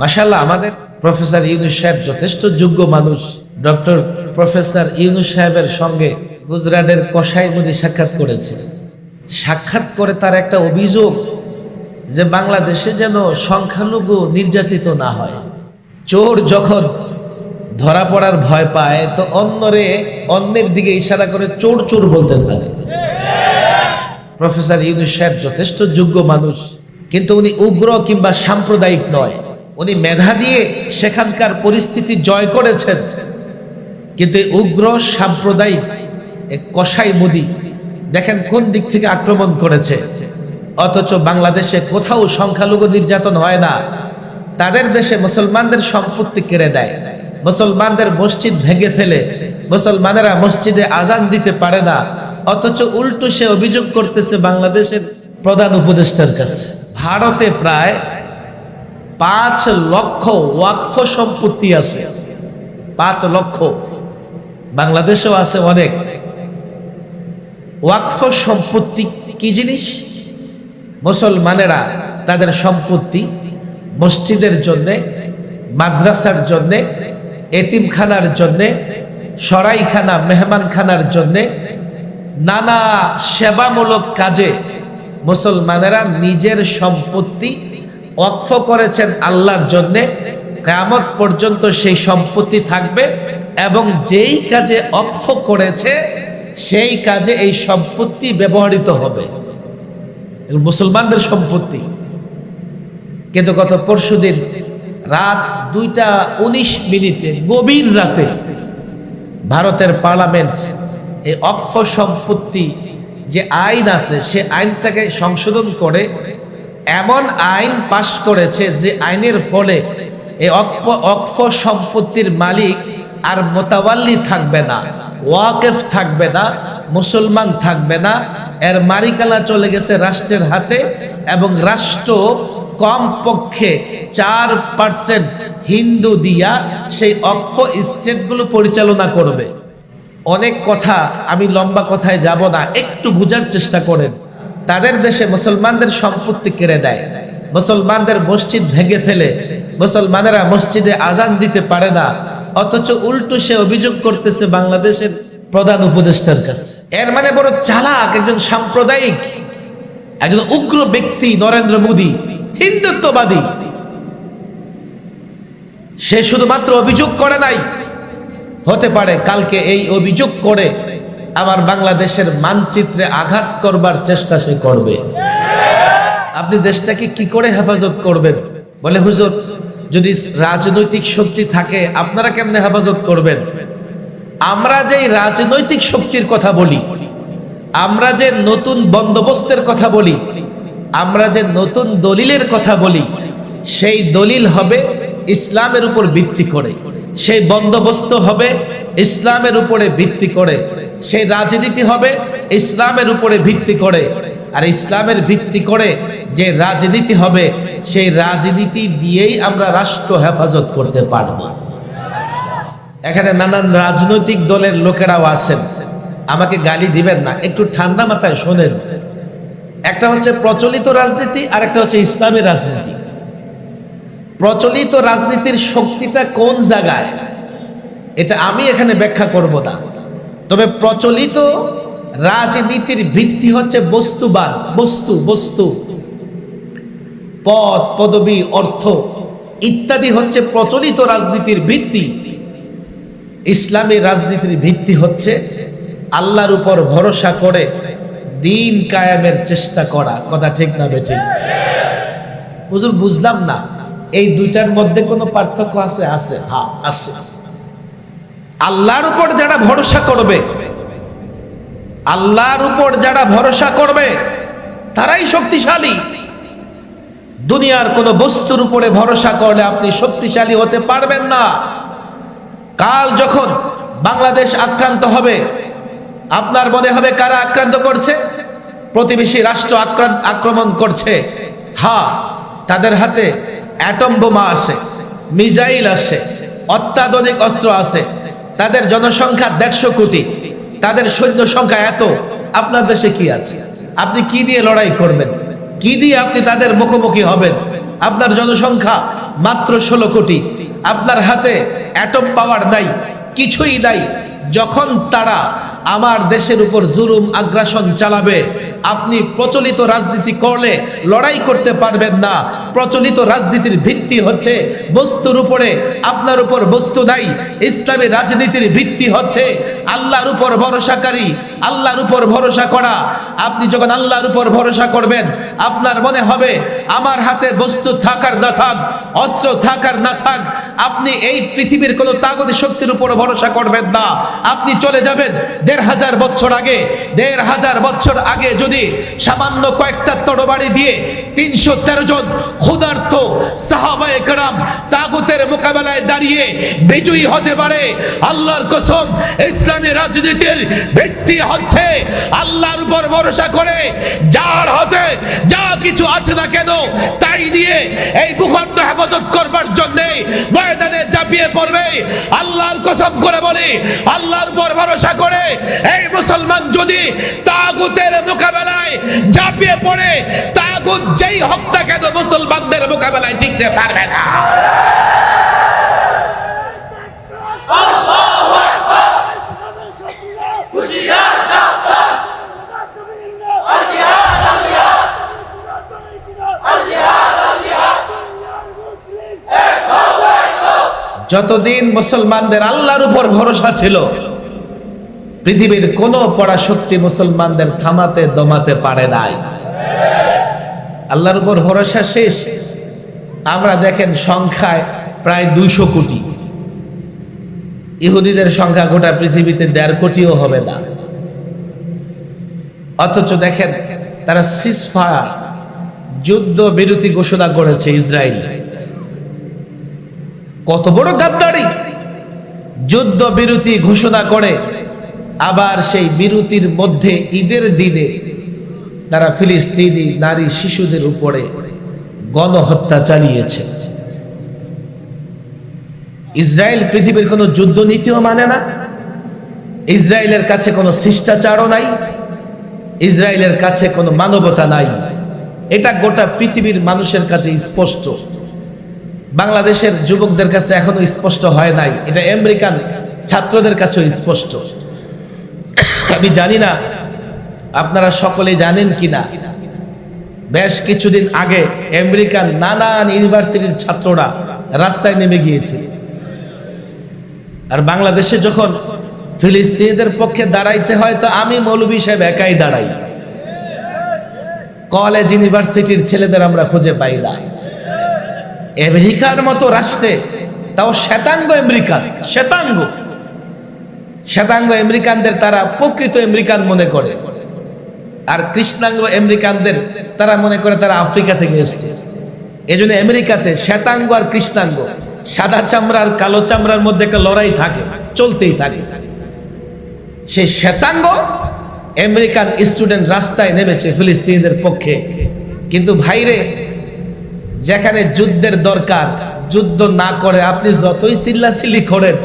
মাসাল্লাহ আমাদের প্রফেসর ইউনুস সাহেব যথেষ্ট যোগ্য মানুষ। ডক্টর প্রফেসর ইউনুস সাহেবের সঙ্গে গুজরাটের কসাই মুনি সাক্ষাৎ করেছে। সাক্ষাৎ করে তার একটা অভিযোগ যে বাংলাদেশে যেন সংখ্যালঘু নির্যাতিত না হয়। চোর যখন ধরা পড়ার ভয় পায়, তো অন্যরে, অন্যের দিকে ইশারা করে চোর চোর বলতে থাকে। প্রফেসর ইউনুস সাহেব যথেষ্ট যোগ্য মানুষ, কিন্তু উনি উগ্র কিংবা সাম্প্রদায়িক নয়। উনি মেধা দিয়ে সেখানকার পরিস্থিতি জয় করেছেন। কিন্তু উগ্র সাম্প্রদায়িক কসাই মোদি দেখেন কোন দিক থেকে আক্রমণ করেছে। অথচ বাংলাদেশে কোথাও সংখ্যালঘু নির্যাতন হয় না। তাদের দেশে মুসলমানদের সম্পত্তি কেড়ে দেয় মুসলমানদের মসজিদ ভেঙে ফেলে। মুসলমানেরা মসজিদে আজান দিতে পারে না। অথচ উল্টো সে অভিযোগ করতেছে বাংলাদেশের প্রধান উপদেষ্টার কাছে। ভারতে প্রায় পাঁচ লক্ষ ওয়াকফ সম্পত্তি আছে। পাঁচ লক্ষ। বাংলাদেশেও আছে অনেক। ওয়াকফ সম্পত্তি কি জিনিস? মুসলমানেরা তাদের সম্পত্তি মসজিদের জন্যে, মাদ্রাসার জন্যে, এতিমখানার জন্যে, সরাইখানা, মেহমানখানার জন্যে নানা সেবামূলক কাজে মুসলমানেরা নিজের সম্পত্তি অক্ষ করেছেন আল্লাহর জন্যে, কেয়ামত পর্যন্ত সেই সম্পত্তি থাকবে এবং যেই কাজে অক্ষ করেছে, সেই কাজে এই সম্পত্তি ব্যবহৃত হবে। মুসলমানদের সম্পত্তি। কিন্তু গত পরশুদিন রাত দুইটা উনিশ মিনিটে, গভীর রাতে ভারতের পার্লামেন্ট এই অক্ষ সম্পত্তি যে আইন আছে, সে আইনটাকে সংশোধন করে এমন আইন পাশ করেছে যে আইনের ফলে এই অক্ষ অক্ষ সম্পত্তির মালিক আর মোতাবাল্লি থাকবে না, ওয়াকেফ থাকবে না, মুসলমান থাকবে না। এর মারিকালা চলে গেছে রাষ্ট্রের হাতে এবং রাষ্ট্র কম পক্ষে চার পার্সেন্ট হিন্দু দিয়া সেই অক্ষ স্টেটগুলো পরিচালনা করবে। অনেক কথা আমি লম্বা কথায় যাব না, একটু বোঝার চেষ্টা করেন। তাদের দেশে মুসলমানদের সম্পত্তি কেড়ে দেয়। মুসলমানদের মসজিদ ভেঙে ফেলে। মুসলমানেরা মসজিদে আজান দিতে পারে না। অথচ উল্টো সে অভিযোগ করতেছে বাংলাদেশের প্রধান উপদেষ্টার কাছে। এর মানে বড় চালাক, একজন সাম্প্রদায়িক, একজন উগ্র ব্যক্তি নরেন্দ্র মোদী, হিন্দুত্ববাদী। সে শুধুমাত্র অভিযোগ করে নাই। হতে পারে কালকে এই অভিযোগ করে আমার বাংলাদেশের মানচিত্রে আঘাত করবার চেষ্টা সে করবে। আপনি দেশটাকে কি করে হেফাজত করবেন? বলে, হুজুর, যদি রাজনৈতিক শক্তি থাকে, আপনারা কেমনে হেফাজত করবেন? আমরা যে রাজনৈতিক শক্তির কথা বলি, আমরা যে নতুন বন্দোবস্তের কথা বলি, আমরা যে নতুন দলিলের কথা বলি, সেই দলিল হবে ইসলামের উপর ভিত্তি করে। সেই বন্দোবস্ত হবে ইসলামের উপরে ভিত্তি করে। সেই রাজনীতি হবে ইসলামের উপরে ভিত্তি করে। আর ইসলামের ভিত্তি করে যে রাজনীতি হবে, সেই রাজনীতি দিয়েই আমরা রাষ্ট্র হেফাজত করতে পারব। এখানে নানান রাজনৈতিক দলের লোকেরাও আছেন। আমাকে গালি দিবেন না, একটু ঠান্ডা মাথায় শোনেন। একটা হচ্ছে প্রচলিত রাজনীতি আর একটা হচ্ছে ইসলামী রাজনীতি। প্রচলিত রাজনীতির শক্তিটা কোন জায়গায়? এটা আমি এখানে ব্যাখ্যা করব না। তবে প্রচলিত রাজনীতির ভিত্তি হচ্ছে বস্তুবাদ। বস্তু বস্তু। পদ, পদবী, অর্থ ইত্যাদি হচ্ছে প্রচলিত রাজনীতির ভিত্তি। ইসলামী রাজনীতির ভিত্তি হচ্ছে আল্লাহর উপর ভরসা করে দিন কায়ামের চেষ্টা করা। কথা ঠিক না বেঠিক হুজুর, বুঝলাম না। এই দুইটার মধ্যে কোনো পার্থক্য আছে? আছে। হ্যাঁ আছে। আল্লাহর উপর যারা ভরসা করবে, আল্লাহর উপর যারা ভরসা করবে, তারাই শক্তিশালী। দুনিয়ার কোনো বস্তুর উপরে ভরসা করলে আপনি শক্তিশালী হতে পারবেন না। কাল যখন বাংলাদেশ আক্রান্ত হবে, আপনার মনে হবে কারা আক্রান্ত করছে? প্রতিবেশী রাষ্ট্র আক্রান্ত আক্রমণ করছে। হ্যাঁ তাদের হাতে অ্যাটম বোমা আছে মিজাইল আছে, অত্যাধুনিক অস্ত্র আছে। তাদের জনসংখ্যা দেড়শো কোটি। তাদের সৈন্য সংখ্যা এত। আপনার দেশে কি আছে? আপনি কি দিয়ে লড়াই করবেন? কি দিয়ে আপনি তাদের মুখোমুখি হবেন? আপনার জনসংখ্যা মাত্র ষোলো কোটি। আপনার হাতে অ্যাটম পাওয়ার নাই, কিছুই নাই। যখন তারা আমার দেশের উপর জুলুম, আগ্রাসন চালাবে আপনি প্রচলিত রাজনীতি করলে লড়াই করতে পারবেন না। প্রচলিত রাজনীতির ভিত্তি হচ্ছে বস্তুর উপরে, আপনার উপর বস্তু নাই। ইসলামী রাজনীতির ভিত্তি হচ্ছে আল্লাহর উপর ভরসাকারী, আল্লাহর উপর ভরসা করা। আপনি যখন আল্লাহর উপর ভরসা করবেন, আপনার মনে হবে, আমার হাতে বস্তু থাকার না থাক, অস্ত্র থাকার না থাক আপনি এই পৃথিবীর কোনো তাগতি শক্তির উপর ভরসা করবেন না। আপনি চলে যাবেন দেড় হাজার বছর আগে। দেড় হাজার বছর আগে যদি সামান্য কয়েকটা তরবারি দিয়ে তিনশো তেরো জন ক্ষুধার্ত সাহাবায়ে কেরাম তাগুতের মোকাবেলায় দাঁড়িয়ে বিজয়ী হতে পারে, আল্লাহর কসম ইসলামী রাজনীতির ভিত্তি হচ্ছে আল্লাহর উপর ভরসা করে যার হতে যা কিছু আছে না কেন, তাই দিয়ে এই ভূখণ্ড হেফাজত করবার জন্য ময়দানে চাপিয়ে পড়বে। আল্লাহর কসম করে বলি, আল্লাহর উপর ভরসা করে এই মুসলমান যদি তাগুতের মোকাবেলায় ঝাঁপিয়ে পড়ে, তাগুত যেই হত্যা কেন মুসলমানদের মোকাবেলায় টিকতে পারবে না? যতদিন মুসলমানদের আল্লাহর উপর ভরসা ছিল, পৃথিবীর কোন পড়া শক্তি মুসলমানদের থামাতে দমাতে পারে নাই। আল্লাহর উপর ভরসা শেষ। আমরা দেখেন সংখ্যায় প্রায় দুইশো কোটি। ইহুদিদের সংখ্যা গোটা পৃথিবীতে দেড় কোটিও হবে না। অথচ দেখেন তারা সিসফায়ার যুদ্ধ বিরতি ঘোষণা করেছে ইসরায়েল। কত বড় গাদ্দারি। যুদ্ধ বিরতি ঘোষণা করে আবার সেই বিরতির মধ্যে ঈদের দিনে তারা ফিলিস্তিনি নারী শিশুদের উপরে গণহত্যা চালিয়েছে। ইসরায়েল পৃথিবীর কোনো যুদ্ধ নীতিও মানে না। ইসরায়েলের কাছে কোনো শিষ্টাচারও নাই। ইসরায়েলের কাছে কোনো মানবতা নাই। এটা গোটা পৃথিবীর মানুষের কাছে স্পষ্ট। বাংলাদেশের যুবকদের কাছে এখনও স্পষ্ট হয় নাই। এটা আমেরিকান ছাত্রদের কাছেও স্পষ্ট। আমি জানি না আপনারা সকলে জানেন কিনা। বেশ কিছুদিন আগে আমেরিকান নানান ইউনিভার্সিটির ছাত্ররা রাস্তায় নেমে গিয়েছে। আর বাংলাদেশে যখন ফিলিস্তিনিদের পক্ষে দাঁড়াইতে হয়, তো আমি মৌলবী সাহেব একাই দাঁড়াই। কলেজ, ইউনিভার্সিটির ছেলেদের আমরা খুঁজে পাই না আমেরিকার মতো রাষ্ট্রে তাও শ্বেতাঙ্গ আমেরিকান শ্বেতাঙ্গ। শ্বেতাঙ্গ আমেরিকানদের তারা প্রকৃত আমেরিকান মনে করে। আর কৃষ্ণাঙ্গ আমেরিকানদের তারা মনে করে তারা আফ্রিকা থেকে এসছে। এই জন্য আমেরিকাতে শ্বেতাঙ্গ আর কৃষ্ণাঙ্গ সাদা চামড়ার কালো চামড়ার মধ্যে একটা লড়াই থাকে চলতেই থাকে। সেই শ্বেতাঙ্গ আমেরিকান স্টুডেন্ট রাস্তায় নেমেছে ফিলিস্তিনিদের পক্ষে। কিন্তু ভাইরে যেখানে যুদ্ধের দরকার, যুদ্ধ না করে আপনি যতই চিল্লাচিল্লি করেন,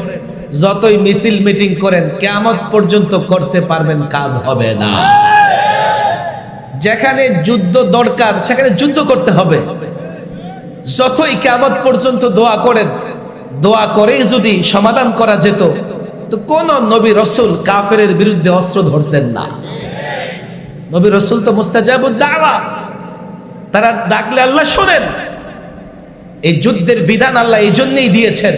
যতই মিছিল মিটিং করেন কেমন পর্যন্ত করতে পারবেন, কাজ হবে না। যেখানে যুদ্ধ দরকার, সেখানে যুদ্ধ করতে হবে। যতই কেমন পর্যন্ত দোয়া করেন, দোয়া করেই যদি সমাধান করা যেত, তো কোন নবী রসুল কাফের বিরুদ্ধে অস্ত্র ধরতেন না। নবী রসুল তো মুস্তাজাবুদ তারা ডাকলে আল্লাহ শোনেন। এই যুদ্ধের বিধান আল্লাহ এই জন্যেই দিয়েছেন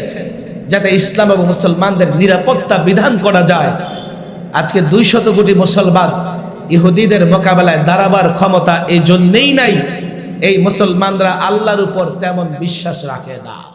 যাতে ইসলাম এবং মুসলমানদের নিরাপত্তা বিধান করা যায়। আজকে দুই শত কোটি মুসলমান ইহুদিদের মোকাবেলায় দাঁড়াবার ক্ষমতা এই জন্যেই নাই। এই মুসলমানরা আল্লাহর উপর তেমন বিশ্বাস রাখে না।